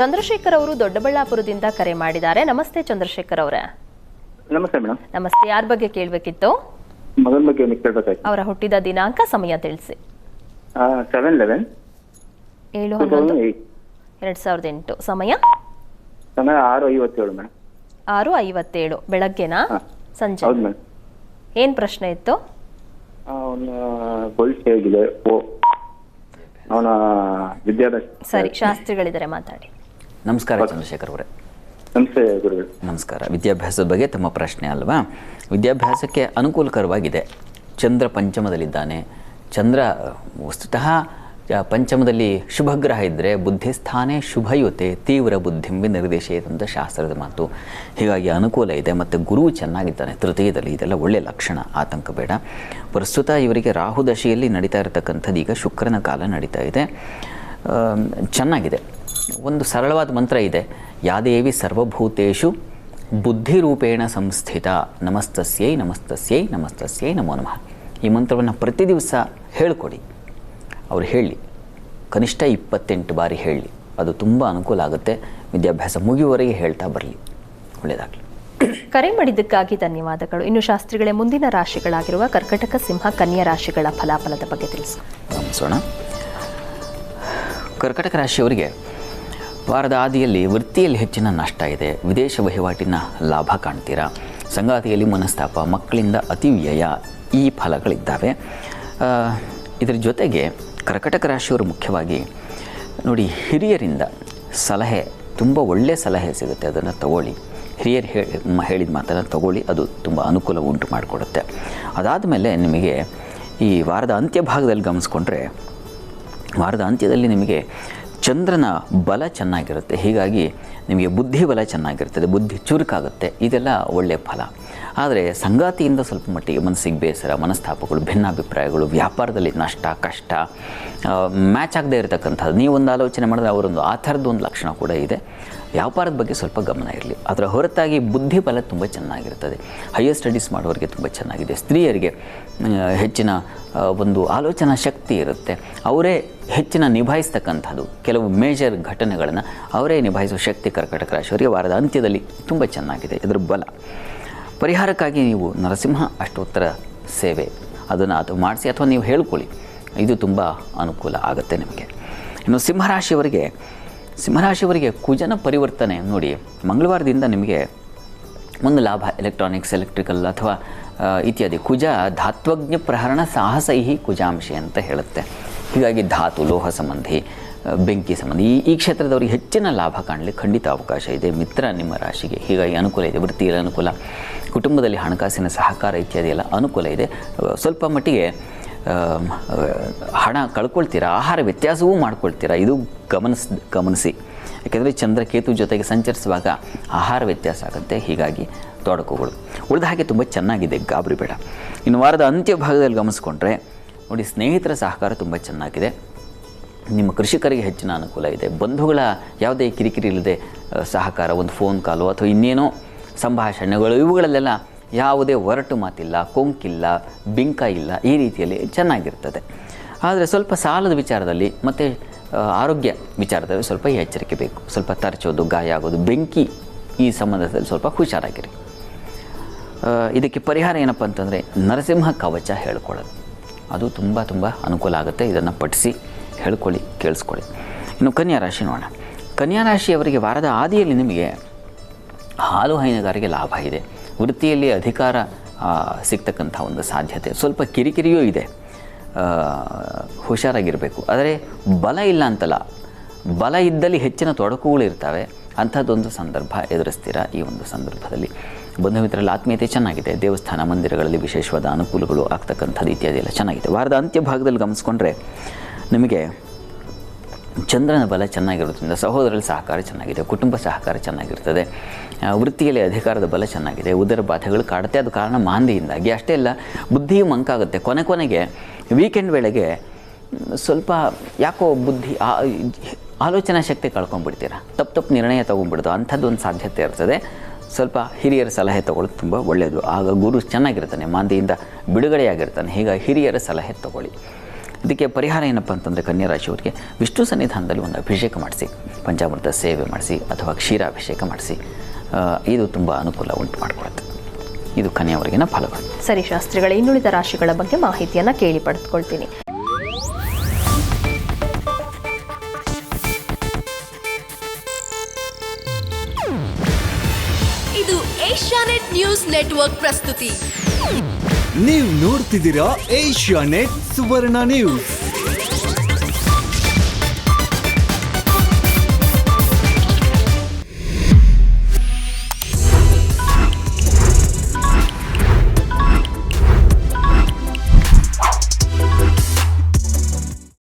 ಚಂದ್ರಶೇಖರ್ ಅವರು ದೊಡ್ಡಬಳ್ಳಾಪುರದಿಂದ ಕರೆ ಮಾಡಿದ್ದಾರೆ. ನಮಸ್ತೆ ಚಂದ್ರಶೇಖರ್ ಅವರೇ. ನಮಸ್ತೆ ಮೇಡಮ್ ನಮಸ್ತೆ. ಯಾರ ಬಗ್ಗೆ ಕೇಳಬೇಕಿತ್ತು? ಮಗನ ಬಗ್ಗೆ ನಿಮ್ಗೆ ಕೇಳ್ಬೇಕಾಯ್ತು. ಅವರ ಹುಟ್ಟಿದ ದಿನಾಂಕ ಸಮಯ ತಿಳಿಸಿ. ಸೆವೆನ್ ಲೆವೆನ್ ಏಳು ಹನ್ನೊಂದು. ಎರಡ್ ಸಾವಿರದ ಎಂಟು. ಸಮಯ? ಸಮಯ ಆರು ಐವತ್ತೇಳು ಮೇಡಮ್ ಆರು ಐವತ್ತೇಳು. ಬೆಳಗ್ಗೆನಾ? ಸಂಜೆ. ಹೌದು ಮೇಡಮ್ ಏನ್ ಪ್ರಶ್ನೆ ಇತ್ತು? ಅವನ ಭವಿಷ್ಯ ಹೇಗಿದೆ ಓ ಅವನ ವಿದ್ಯಾಭ್ಯಾಸ. ಸರಿ ಶಾಸ್ತ್ರಿಗಳಿದ್ದಾರೆ ಮಾತಾಡಿ. ನಮಸ್ಕಾರ ಚಂದ್ರಶೇಖರ್ ಅವರೇ. ನಮಸ್ತೆ ನಮಸ್ಕಾರ. ವಿದ್ಯಾಭ್ಯಾಸದ ಬಗ್ಗೆ ತಮ್ಮ ಪ್ರಶ್ನೆ ಅಲ್ವಾ? ವಿದ್ಯಾಭ್ಯಾಸಕ್ಕೆ ಅನುಕೂಲಕರವಾಗಿದೆ. ಚಂದ್ರ ಪಂಚಮದಲ್ಲಿದ್ದಾನೆ. ಚಂದ್ರ ವಸ್ತುತಃ ಪಂಚಮದಲ್ಲಿ ಶುಭಗ್ರಹ ಇದ್ದರೆ ಬುದ್ಧಿಸ್ಥಾನೇ ಶುಭಯುತೆ ತೀವ್ರ ಬುದ್ಧಿಂಬಿ ನಿರ್ದೇಶ ಇದ್ದಂಥ ಶಾಸ್ತ್ರದ ಮಾತು. ಹೀಗಾಗಿ ಅನುಕೂಲ ಇದೆ ಮತ್ತು ಗುರು ಚೆನ್ನಾಗಿದ್ದಾನೆ. ತೃತೀಯದಲ್ಲಿ ಇದೆಲ್ಲ ಒಳ್ಳೆಯ ಲಕ್ಷಣ ಆತಂಕ ಬೇಡ. ಪ್ರಸ್ತುತ ಇವರಿಗೆ ರಾಹು ದಶೆಯಲ್ಲಿ ನಡೀತಾ ಇರತಕ್ಕಂಥದ್ದು ಈಗ ಶುಕ್ರನ ಕಾಲ ನಡೀತಾ ಇದೆ. ಚೆನ್ನಾಗಿದೆ. ಒಂದು ಸರಳವಾದ ಮಂತ್ರ ಇದೆ. ಯಾದೇವಿ ಸರ್ವಭೂತೇಷು ಬುದ್ಧಿರೂಪೇಣ ಸಂಸ್ಥಿತ. ನಮಸ್ತಸ್ಯೈ ನಮಸ್ತಸ್ಯೈ ನಮಸ್ತಸ್ಯೈ ನಮೋ ನಮಃ. ಈ ಮಂತ್ರವನ್ನು ಪ್ರತಿ ದಿವಸ ಹೇಳಿಕೊಡಿ. ಅವ್ರು ಹೇಳಿ. ಕನಿಷ್ಠ ಇಪ್ಪತ್ತೆಂಟು ಬಾರಿ ಹೇಳಿ. ಅದು ತುಂಬ ಅನುಕೂಲ ಆಗುತ್ತೆ. ವಿದ್ಯಾಭ್ಯಾಸ ಮುಗಿಯುವವರೆಗೆ ಹೇಳ್ತಾ ಬರಲಿ. ಒಳ್ಳೆಯದಾಗಲಿ ಕರೆ ಮಾಡಿದ್ದಕ್ಕಾಗಿ ಧನ್ಯವಾದಗಳು. ಇನ್ನು ಶಾಸ್ತ್ರಿಗಳೇ ಮುಂದಿನ ರಾಶಿಗಳಾಗಿರುವ ಕರ್ಕಟಕ ಸಿಂಹ ಕನ್ಯಾ ರಾಶಿಗಳ ಫಲಾಫಲದ ಬಗ್ಗೆ ತಿಳಿಸೋಣ. ಕರ್ಕಟಕ ರಾಶಿಯವರಿಗೆ ವಾರದ ಆದಿಯಲ್ಲಿ ವೃತ್ತಿಯಲ್ಲಿ ಹೆಚ್ಚಿನ ನಷ್ಟ ಇದೆ. ವಿದೇಶ ವಹಿವಾಟಿನ ಲಾಭ ಕಾಣ್ತೀರಾ? ಸಂಗಾತಿಯಲ್ಲಿ ಮನಸ್ತಾಪ, ಮಕ್ಕಳಿಂದ ಅತಿ ವ್ಯಯ ಈ ಫಲಗಳಿದ್ದಾವೆ. ಇದರ ಜೊತೆಗೆ ಕರ್ಕಟಕ ರಾಶಿಯವರು ಮುಖ್ಯವಾಗಿ ನೋಡಿ, ಹಿರಿಯರಿಂದ ಸಲಹೆ, ತುಂಬ ಒಳ್ಳೆಯ ಸಲಹೆ ಸಿಗುತ್ತೆ ಅದನ್ನು ತಗೊಳ್ಳಿ. ಹಿರಿಯರು ಹೇಳಿ ಹೇಳಿದ ಮಾತನ್ನು ತಗೊಳ್ಳಿ, ಅದು ತುಂಬ ಅನುಕೂಲ ಉಂಟು ಮಾಡಿಕೊಡುತ್ತೆ. ಅದಾದಮೇಲೆ ನಿಮಗೆ ಈ ವಾರದ ಅಂತ್ಯ ಭಾಗದಲ್ಲಿ ಗಮನಿಸ್ಕೊಂಡ್ರೆ, ವಾರದ ಅಂತ್ಯದಲ್ಲಿ ನಿಮಗೆ ಚಂದ್ರನ ಬಲ ಚೆನ್ನಾಗಿರುತ್ತೆ. ಹೀಗಾಗಿ ನಿಮಗೆ ಬುದ್ಧಿ ಬಲ ಚೆನ್ನಾಗಿರ್ತದೆ, ಬುದ್ಧಿ ಚುರುಕಾಗುತ್ತೆ, ಇದೆಲ್ಲ ಒಳ್ಳೆಯ ಫಲ. ಆದರೆ ಸಂಗಾತಿಯಿಂದ ಸ್ವಲ್ಪ ಮಟ್ಟಿಗೆ ಮನಸ್ಸಿಗೆ ಬೇಸರ, ಮನಸ್ತಾಪಗಳು, ಭಿನ್ನಾಭಿಪ್ರಾಯಗಳು, ವ್ಯಾಪಾರದಲ್ಲಿ ನಷ್ಟ, ಕಷ್ಟ ಮ್ಯಾಚ್ ಆಗದೆ ಇರತಕ್ಕಂಥದ್ದು. ನೀವೊಂದು ಆಲೋಚನೆ ಮಾಡಿದ್ರೆ ಅವರೊಂದು, ಆ ಥರದ್ದು ಒಂದು ಲಕ್ಷಣ ಕೂಡ ಇದೆ. ವ್ಯಾಪಾರದ ಬಗ್ಗೆ ಸ್ವಲ್ಪ ಗಮನ ಇರಲಿ. ಅದರ ಹೊರತಾಗಿ ಬುದ್ಧಿಬಲ ತುಂಬ ಚೆನ್ನಾಗಿರ್ತದೆ. ಹೈಯರ್ ಸ್ಟಡೀಸ್ ಮಾಡೋರಿಗೆ ತುಂಬ ಚೆನ್ನಾಗಿದೆ. ಸ್ತ್ರೀಯರಿಗೆ ಹೆಚ್ಚಿನ ಒಂದು ಆಲೋಚನಾ ಶಕ್ತಿ ಇರುತ್ತೆ. ಅವರೇ ಹೆಚ್ಚಿನ ನಿಭಾಯಿಸ್ತಕ್ಕಂಥದ್ದು. ಕೆಲವು ಮೇಜರ್ ಘಟನೆಗಳನ್ನು ಅವರೇ ನಿಭಾಯಿಸುವ ಶಕ್ತಿ ಕರ್ಕಟಕ ರಾಶಿಯವರಿಗೆ ವಾರದ ಅಂತ್ಯದಲ್ಲಿ ತುಂಬ ಚೆನ್ನಾಗಿದೆ. ಇದರ ಬಲ. ಪರಿಹಾರಕ್ಕಾಗಿ ನೀವು ನರಸಿಂಹ ಅಷ್ಟೋತ್ತರ ಸೇವೆ. ಅದನ್ನು ಅದು ಮಾಡಿಸಿ ಅಥವಾ ನೀವು ಹೇಳ್ಕೊಳ್ಳಿ. ಇದು ತುಂಬ ಅನುಕೂಲ ಆಗುತ್ತೆ ನಿಮಗೆ. ಇನ್ನು ಸಿಂಹರಾಶಿಯವರಿಗೆ ಸಿಂಹರಾಶಿಯವರಿಗೆ ಕುಜನ ಪರಿವರ್ತನೆ ನೋಡಿ, ಮಂಗಳವಾರದಿಂದ ನಿಮಗೆ ಒಂದು ಲಾಭ ಎಲೆಕ್ಟ್ರಾನಿಕ್ಸ್ ಎಲೆಕ್ಟ್ರಿಕಲ್ ಅಥವಾ ಇತ್ಯಾದಿ. ಕುಜ ಧಾತ್ವಜ್ಞ ಪ್ರಹರಣ ಸಾಹಸೈಹಿ ಕುಜಾಂಶಿ ಅಂತ ಹೇಳುತ್ತೆ. ಹೀಗಾಗಿ ಧಾತು, ಲೋಹ ಸಂಬಂಧಿ ಬೆಂಕಿ ಸಂಬಂಧಿ, ಈ ಕ್ಷೇತ್ರದವರಿಗೆ ಹೆಚ್ಚಿನ ಲಾಭ ಕಾಣಲಿ ಖಂಡಿತ ಅವಕಾಶ ಇದೆ. ಮಿತ್ರ ನಿಮ್ಮ ರಾಶಿಗೆ, ಹೀಗಾಗಿ ಅನುಕೂಲ ಇದೆ. ವೃತ್ತಿಯಲ್ಲಿ ಅನುಕೂಲ, ಕುಟುಂಬದಲ್ಲಿ ಹಣಕಾಸಿನ ಸಹಕಾರ ಇತ್ಯಾದಿ ಎಲ್ಲ ಅನುಕೂಲ ಇದೆ. ಸ್ವಲ್ಪ ಮಟ್ಟಿಗೆ ಹಣ ಕಳ್ಕೊಳ್ತೀರಾ, ಆಹಾರ ವ್ಯತ್ಯಾಸವೂ ಮಾಡ್ಕೊಳ್ತೀರಾ, ಇದು ಗಮನಿಸ್, ಗಮನಿಸಿ. ಯಾಕೆಂದರೆ ಚಂದ್ರಕೇತು ಜೊತೆಗೆ ಸಂಚರಿಸುವಾಗ ಆಹಾರ ವ್ಯತ್ಯಾಸ ಆಗುತ್ತೆ. ಹೀಗಾಗಿ ತೊಡಕುಗಳು. ಉಳಿದ ಹಾಗೆ ತುಂಬ ಚೆನ್ನಾಗಿದೆ ಗಾಬರಿ ಬೇಡ. ಇನ್ನು ವಾರದ ಅಂತ್ಯ ಭಾಗದಲ್ಲಿ ಗಮನಿಸ್ಕೊಂಡ್ರೆ, ನೋಡಿ ಸ್ನೇಹಿತರ ಸಹಕಾರ ತುಂಬ ಚೆನ್ನಾಗಿದೆ. ನಿಮ್ಮ ಕೃಷಿಕರಿಗೆ ಹೆಚ್ಚಿನ ಅನುಕೂಲ ಇದೆ. ಬಂಧುಗಳ ಯಾವುದೇ ಕಿರಿಕಿರಿ ಇಲ್ಲದೆ ಸಹಕಾರ, ಒಂದು ಫೋನ್ ಕಾಲು ಅಥವಾ ಇನ್ನೇನೋ ಸಂಭಾಷಣೆಗಳು, ಇವುಗಳಲ್ಲೆಲ್ಲ ಯಾವುದೇ ಒರಟು ಮಾತಿಲ್ಲ, ಕೊಂಕಿಲ್ಲ, ಬಿಂಕ ಇಲ್ಲ, ಈ ರೀತಿಯಲ್ಲಿ ಚೆನ್ನಾಗಿರ್ತದೆ. ಆದರೆ ಸ್ವಲ್ಪ ಸಾಲದ ವಿಚಾರದಲ್ಲಿ ಮತ್ತು ಆರೋಗ್ಯ ವಿಚಾರದಲ್ಲಿ ಸ್ವಲ್ಪ ಎಚ್ಚರಿಕೆ ಬೇಕು. ಸ್ವಲ್ಪ ತರಚೋದು, ಗಾಯ ಆಗೋದು, ಬೆಂಕಿ ಈ ಸಂಬಂಧದಲ್ಲಿ ಸ್ವಲ್ಪ ಹುಷಾರಾಗಿರಿ. ಇದಕ್ಕೆ ಪರಿಹಾರ ಏನಪ್ಪ ಅಂತಂದರೆ ನರಸಿಂಹ ಕವಚ ಹೇಳ್ಕೊಳ್ಳೋದು. ಅದು ತುಂಬ ತುಂಬ ಅನುಕೂಲ ಆಗುತ್ತೆ. ಇದನ್ನು ಪಠಿಸಿ ಹೇಳ್ಕೊಳ್ಳಿ, ಕೇಳಿಸ್ಕೊಳ್ಳಿ. ಇನ್ನು ಕನ್ಯಾ ರಾಶಿ ನೋಡೋಣ. ಕನ್ಯಾ ರಾಶಿಯವರಿಗೆ ವಾರದ ಆದಿಯಲ್ಲಿ ನಿಮಗೆ ಹಾಲು ಹೈನುಗಾರಿಗೆ ಲಾಭ ಇದೆ. ವೃತ್ತಿಯಲ್ಲಿ ಅಧಿಕಾರ ಸಿಗ್ತಕ್ಕಂಥ ಒಂದು ಸಾಧ್ಯತೆ. ಸ್ವಲ್ಪ ಕಿರಿಕಿರಿಯೂ ಇದೆ. ಹುಷಾರಾಗಿರಬೇಕು. ಆದರೆ ಬಲ ಇಲ್ಲ ಅಂತಲ್ಲ. ಬಲ ಇದ್ದಲ್ಲಿ ಹೆಚ್ಚಿನ ತೊಡಕುಗಳು ಇರ್ತವೆ. ಅಂಥದ್ದೊಂದು ಸಂದರ್ಭ ಎದುರಿಸ್ತೀರಾ ಈ ಒಂದು ಸಂದರ್ಭದಲ್ಲಿ. ಬಂಧು ಮಿತ್ರರಲ್ಲಿ ಆತ್ಮೀಯತೆ ಚೆನ್ನಾಗಿದೆ. ದೇವಸ್ಥಾನ ಮಂದಿರಗಳಲ್ಲಿ ವಿಶೇಷವಾದ ಅನುಕೂಲಗಳು ಆಗ್ತಕ್ಕಂಥದ್ದು ಇತ್ಯಾದಿ ಎಲ್ಲ ಚೆನ್ನಾಗಿದೆ. ವಾರದ ಅಂತ್ಯ ಭಾಗದಲ್ಲಿ ಗಮನಿಸ್ಕೊಂಡ್ರೆ ನಿಮಗೆ ಚಂದ್ರನ ಬಲ ಚೆನ್ನಾಗಿರೋದ್ರಿಂದ ಸಹೋದರರ ಸಹಕಾರ ಚೆನ್ನಾಗಿದೆ. ಕುಟುಂಬ ಸಹಕಾರ ಚೆನ್ನಾಗಿರ್ತದೆ. ವೃತ್ತಿಯಲ್ಲಿ ಅಧಿಕಾರದ ಬಲ ಚೆನ್ನಾಗಿದೆ. ಉದರ ಬಾಧೆಗಳು ಕಾಡುತ್ತೆ. ಅದು ಕಾರಣ ಮಾಂದಿಯಿಂದಾಗಿ ಅಷ್ಟೇ ಅಲ್ಲ, ಬುದ್ಧಿಯು ಮಂಕಾಗುತ್ತೆ. ಕೊನೆ ಕೊನೆಗೆ ವೀಕೆಂಡ್ ವೇಳೆಗೆ ಸ್ವಲ್ಪ ಯಾಕೋ ಬುದ್ಧಿ ಆಲೋಚನಾ ಶಕ್ತಿ ಕಳ್ಕೊಂಡ್ಬಿಡ್ತೀರ? ತಪ್ಪು ತಪ್ಪು ನಿರ್ಣಯ ತೊಗೊಂಡ್ಬಿಡೋದು ಅಂಥದ್ದು ಒಂದು ಸಾಧ್ಯತೆ ಇರ್ತದೆ. ಸ್ವಲ್ಪ ಹಿರಿಯರ ಸಲಹೆ ತೊಗೊಳ್ಳೋದು ತುಂಬ ಒಳ್ಳೆಯದು ಆಗ ಗುರು ಚೆನ್ನಾಗಿರ್ತಾನೆ ಮಾಂದಿಯಿಂದ ಬಿಡುಗಡೆಯಾಗಿರ್ತಾನೆ. ಹೀಗಾಗಿ ಹಿರಿಯರ ಸಲಹೆ ತೊಗೊಳ್ಳಿ. ಇದಕ್ಕೆ ಪರಿಹಾರ ಏನಪ್ಪ ಅಂತಂದರೆ ಕನ್ಯಾ ರಾಶಿಯವರಿಗೆ ವಿಷ್ಣು ಸನ್ನಿಧಾನದಲ್ಲಿ ಒಂದು ಅಭಿಷೇಕ ಮಾಡಿಸಿ, ಪಂಚಾಮೃತ ಸೇವೆ ಮಾಡಿಸಿ, ಅಥವಾ ಕ್ಷೀರಾಭಿಷೇಕ ಮಾಡಿಸಿ ಇದು ತುಂಬ ಅನುಕೂಲ ಉಂಟು ಮಾಡಿಕೊಡುತ್ತೆ ಇದು ಕನೆಯವರೆಗಿನ ಫಲಗಳು. ಸರಿ ಶಾಸ್ತ್ರಿಗಳ ಇನ್ನುಳಿದ ರಾಶಿಗಳ ಬಗ್ಗೆ ಮಾಹಿತಿಯನ್ನ ಕೇಳಿ ಪಡೆದುಕೊಳ್ತೀನಿ. ಇದು ಏಷ್ಯಾನೆಟ್ ನ್ಯೂಸ್ ನೆಟ್ವರ್ಕ್ ಪ್ರಸ್ತುತಿ. ನೀವು ನೋಡ್ತಿದ್ದೀರಾ ಏಷ್ಯಾನೆಟ್ ಸುವರ್ಣ ನ್ಯೂಸ್.